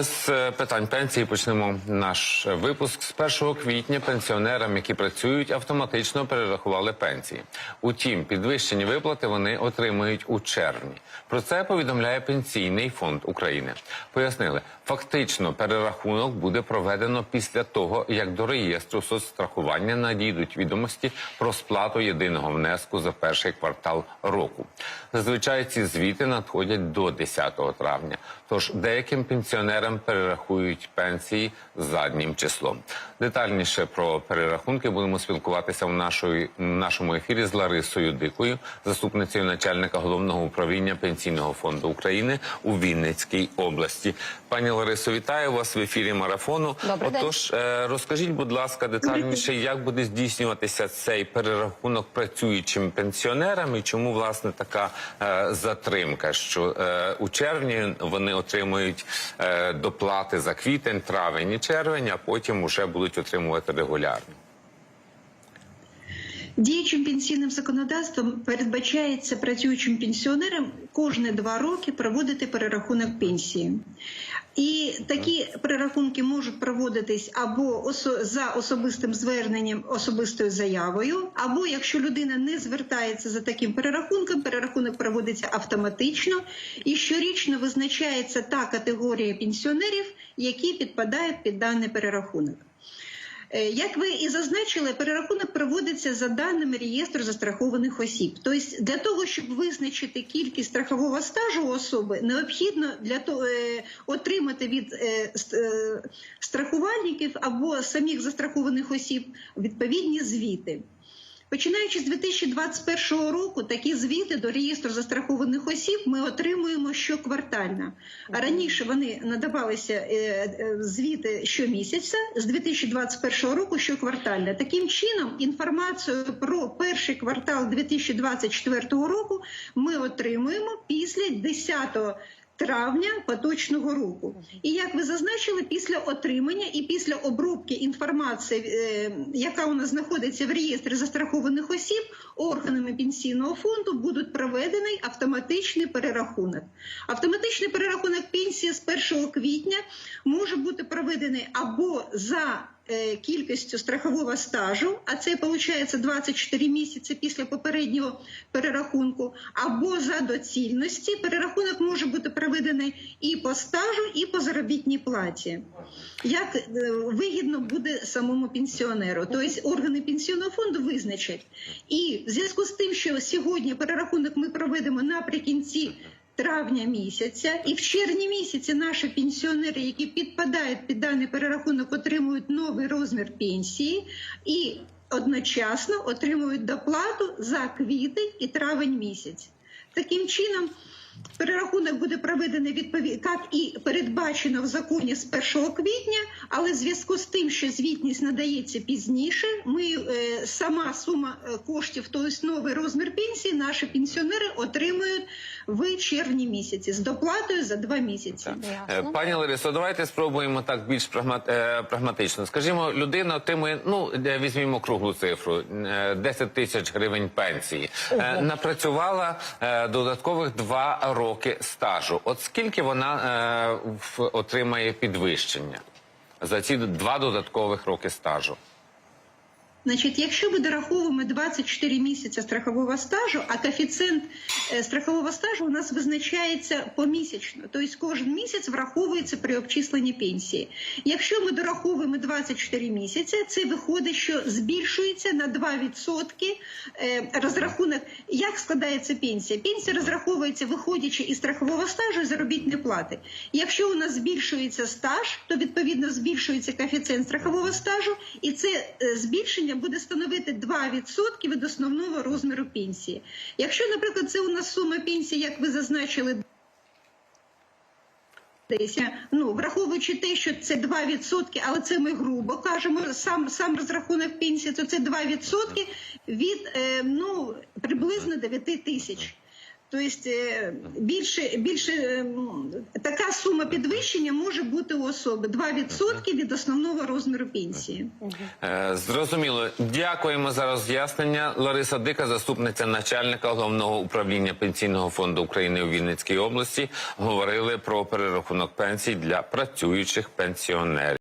З е, питань пенсії почнемо наш випуск. З 1 квітня пенсіонерам, які працюють, автоматично перерахували пенсії. Утім, підвищені виплати вони отримують у червні. Про це повідомляє Пенсійний фонд України. Пояснили, фактично перерахунок буде проведено після того, як до реєстру соцстрахування надійдуть відомості про сплату єдиного внеску за перший квартал року. Зазвичай ці звіти надходять до 10 травня. Тож деяким пенсіонерам перерахують пенсії заднім числом. Детальніше про перерахунки будемо спілкуватися в нашої, нашому ефірі з Ларисою Дикою, заступницею начальника головного управління пенсійного фонду України у Вінницькій області. Пані Ларисо, вітаю вас в ефірі марафону. Добрий. Отож, е, розкажіть, будь ласка, детальніше, як буде здійснюватися цей перерахунок працюючим пенсіонерам і чому власне така е, затримка? Що е, у червні вони отримують доплати за квітень, травень і червень, а потім вже будуть отримувати регулярно. Діючим пенсійним законодавством передбачається працюючим пенсіонерам кожні два роки проводити перерахунок пенсії. І такі перерахунки можуть проводитись або за особистим зверненням, особистою заявою, або якщо людина не звертається за таким перерахунком, перерахунок проводиться автоматично і щорічно визначається та категорія пенсіонерів, які підпадають під даний перерахунок. Е, Як ви і зазначили, перерахунок проводиться за даними реєстру застрахованих осіб. Тобто для того, щоб визначити кількість страхового стажу особи, необхідно для того е, отримати від е, ст- страхувальників або самих застрахованих осіб відповідні звіти. Починаючи з 2021 року, такі звіти до реєстру застрахованих осіб ми отримуємо щоквартально. А раніше вони надавалися е, е, звіти щомісяця, з 2021 року щоквартально. Таким чином, інформацію про перший квартал 2024 року ми отримуємо після 10 травня поточного року. І як ви зазначили, після отримання і після обробки інформації, е, яка у нас знаходиться в реєстрі застрахованих осіб, органами пенсійного фонду будуть проведений автоматичний перерахунок. Автоматичний перерахунок пенсії з 1 квітня може бути проведений або за е, кількістю страхового стажу, а це виходить 24 місяці після попереднього перерахунку, або за доцільності. Перерахунок може бути проведений і по стажу, і по заробітній платі. Як е, вигідно буде самому пенсіонеру, тобто органи пенсійного фонду визначать. І в зв'язку з тим, що сьогодні перерахунок ми проведемо наприкінці травня місяця, і в червні місяці наші пенсіонери, які підпадають під даний перерахунок, отримують новий розмір пенсії і одночасно отримують доплату за квітень і травень місяць. Таким чином. Перерахунок буде проведений відповідно, як і передбачено в законі з 1 квітня, але в зв'язку з тим, що звітність надається пізніше, ми е, сама сума е, коштів, тобто новий розмір пенсії, наші пенсіонери отримують в червні місяці з доплатою за два місяці. Е, Ясно. Пані Ларисо, давайте спробуємо так більш прагма- е, прагматично. Скажімо, людина отримує, ну е, візьмімо круглу цифру, е, 10 тисяч гривень пенсії. Е, Напрацювала е, додаткових два роки стажу. От скільки вона е, в- отримає підвищення за ці два додаткових роки стажу? Значить, якщо ми дораховуємо 24 місяці страхового стажу, а коефіцієнт е, страхового стажу у нас визначається помісячно, тобто кожен місяць враховується при обчисленні пенсії. Якщо ми дораховуємо 24 місяці, це виходить, що збільшується на 2% е, розрахунок. Як складається пенсія? Пенсія розраховується, виходячи із страхового стажу і заробітної плати. Якщо у нас збільшується стаж, то відповідно збільшується коефіцієнт страхового стажу, і це е, збільшення буде становити 2% від основного розміру пенсії. Якщо, наприклад, це у нас сума пенсії, як ви зазначили, ну враховуючи те, що це 2%, але це ми грубо кажемо, сам сам розрахунок пенсії, то це 2% від е, ну приблизно 9 тисяч. Тобто більше, більше ем, така сума підвищення може бути у особи 2% від основного розміру пенсії. Е, Зрозуміло. Дякуємо за роз'яснення. Лариса Дика, заступниця начальника головного управління пенсійного фонду України у Вінницькій області, говорили про перерахунок пенсій для працюючих пенсіонерів.